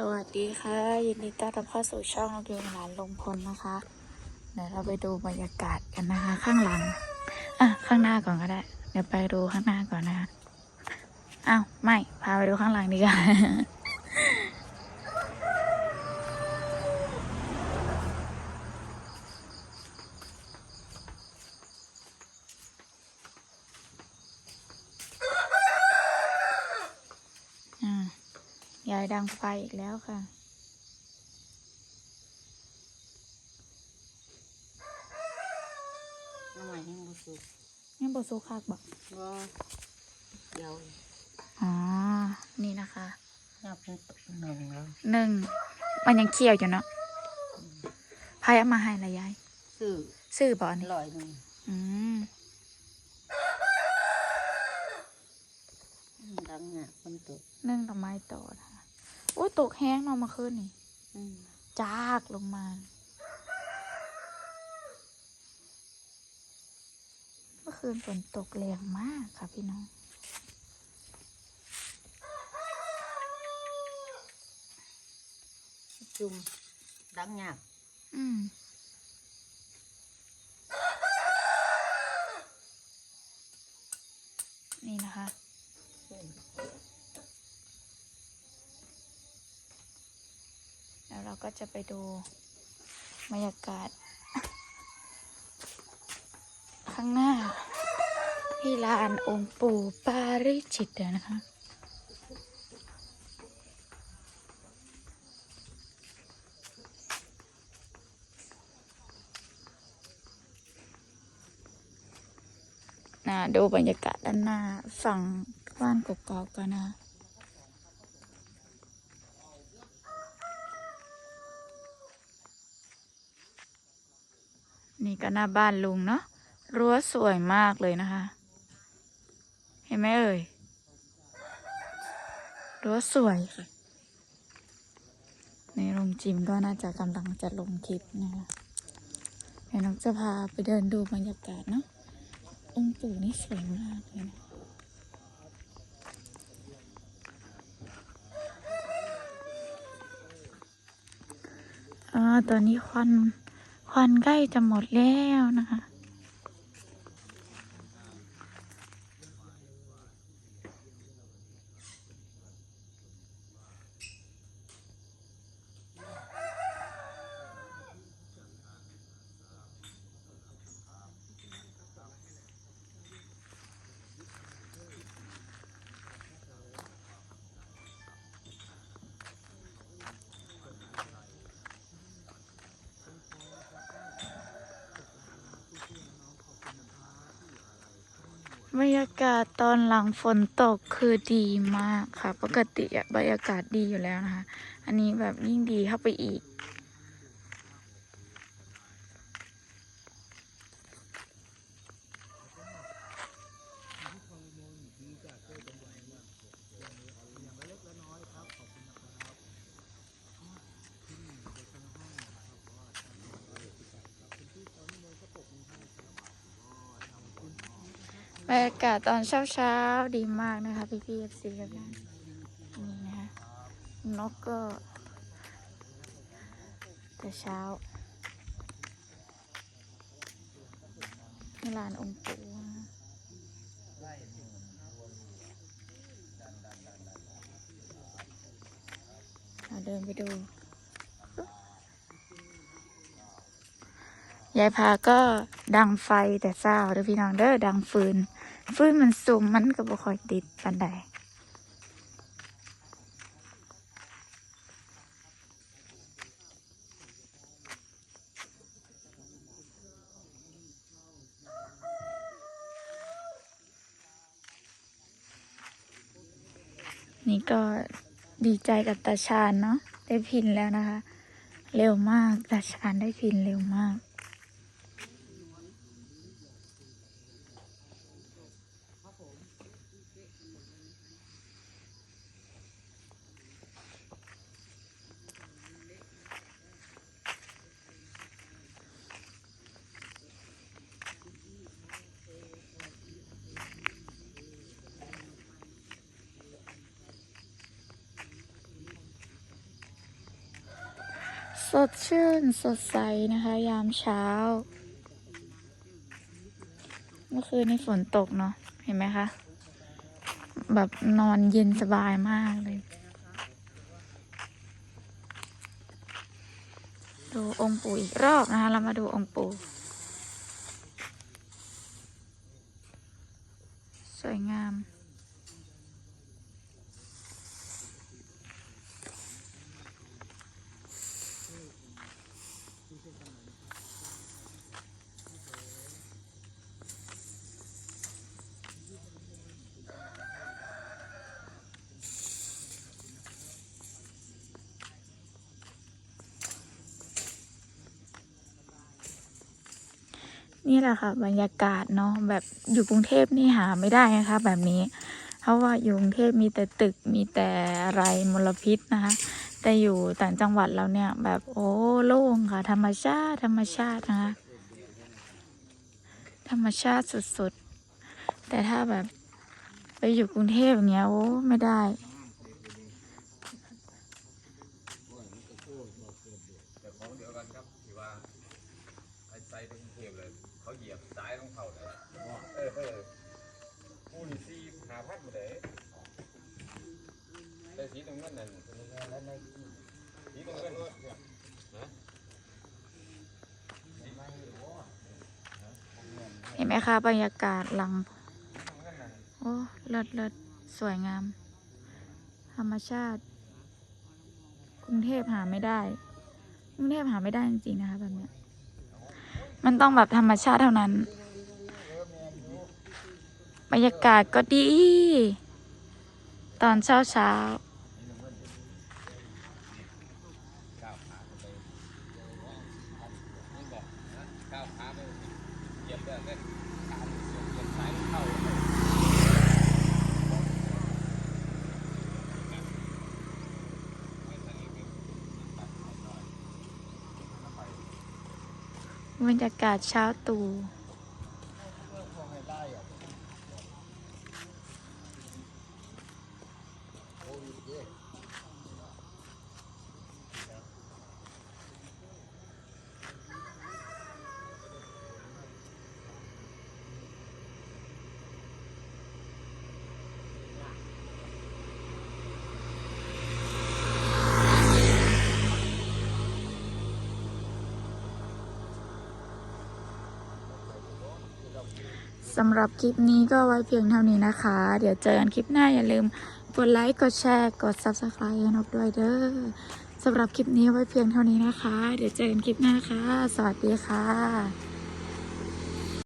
สวัสดีค่ะ ยินดีต้อนรับเข้าสู่ช่องเรียนหลานลงพลนะคะเดี๋ยวเราไปดูบรรยากาศกันนะคะ ข้างหลังอะข้างหน้าก่อนก็ได้ เดี๋ยวไปดูข้างหน้าก่อนนะคะอ้าวไม่พาไปดูข้างหลังดีกว่าายายดังไฟอีกแล้วค่ะ น้ำมันยังบ่สุกนี่บสุคักบอกบ่เดี๋ยวอ๋อ นี่นะคะ นับเป็นหนึ่งแล้วหนึ่ง มันยังเคี่ยวอยู่เนาะพายเอามาให้ละยายซื้อซื้อบ่อันนี้ ร้อยหนึ่งอืม ดังเนี่ยคนตก นึ่งดอกไม้ต่อนะคะโอ้ยตกแห้งเนาะเมื่อคืนนี่อืมจากลงมาเมื่อคืนฝนตกแรงมากค่ะพี่น้องจุ่มดังหยาบอืมนี่นะคะ แล้วเราก็จะไปดูบรรยากาศ ข้างหน้าที่ลานองค์ปู่ปาริจิตนะคะนะดูบรรยากาศด้านหน้าฝั่งบ้านกกอกกันนะ นี่ก็หน้าบ้านลุงเนาะรั้วสวยมากเลยนะคะ เห็นไหมเอ่ยรั้วสวยค่ะในลุงจิมก็น่าจะกำลังจะลงคลิปนะคะเดี๋ยวน้องจะพาไปเดินดูบรรยากาศเนาะองค์ปู่นี่สวยมากเลยนะอ่าตอนนี้ควัน ควันใกล้จะหมดแล้วนะคะ บรรยากาศตอนหลังฝนตกคือดีมากค่ะ ปกติอะบรรยากาศดีอยู่แล้วนะคะ อันนี้แบบยิ่งดีเข้าไปอีก บรรยากาศตอนเช้าเช้าๆดีมากนะคะพี่พี่เอฟซีครับนะนี่นะคะนกก็ แต่เช้าลานองค์ปู่เราเดินไปดูยายพาก็ดังไฟแต่เศร้าเด้อพี่น้องเด้อดังฟืน ฟื้นมันสูงมันก็บ่ค่อยติดปันใดนี่ก็ดีใจกับตาชาญเนาะได้พินแล้วนะคะ เร็วมากตาชาญได้พินเร็วมาก ดชื่นสดใสนะคะ ยามเช้า เมื่อคืนนี้ฝนตกเนาะเห็นไหมคะ แบบนอนเย็นสบายมากเลย ดูองค์ปู่อีกรอบนะคะ เรามาดูองค์ปู่สวยงาม นี่แหละค่ะ บรรยากาศเนาะแบบอยู่กรุงเทพนี่หาไม่ได้นะคะ แบบนี้ เพราะว่าอยู่กรุงเทพมีแต่ตึกมีแต่อะไรมลพิษนะคะ แต่อยู่ต่างจังหวัดเราเนี่ย แบบโอ้โล่งค่ะ ธรรมชาติธรรมชาตินะคะ ธรรมชาติสุดๆ แต่ถ้าแบบไปอยู่กรุงเทพอย่างเงี้ยโอ้ไม่ได้แต่ของเดียวกันครับที่ว่าไอ้ไซต์กรุงเทพเลย เขาเหยียบซ้ายต้องเขาเลยเออเออผู้นี่ซีหาพัดมาเลยแต่สีตรงนั้นนั่นสีตรงนั้นนะเห็นไหมคะบรรยากาศหลัง โอ้เลิศเลิศสวยงาม ธรรมชาติ กรุงเทพหาไม่ได้ กรุงเทพหาไม่ได้จริงๆนะคะแบบเนี้ย มันต้องแบบธรรมชาติเท่านั้น บรรยากาศก็ดี ตอนเช้าเช้าๆ นี่บอกนะก้าวขาไปเหยียบแบบนี้ขาเหยียบซ้ายต้องเข่า บรรยากาศเช้าตู่ สำหรับคลิปนี้ก็ไว้เพียงเท่านี้นะคะ เดี๋ยวเจอกันคลิปหน้าอย่าลืมกดไลค์ กดแชร์ กด subscribe ให้นกด้วยเด้อสำหรับคลิปนี้ไว้เพียงเท่านี้นะคะ เดี๋ยวเจอกันคลิปหน้าค่ะ สวัสดีค่ะ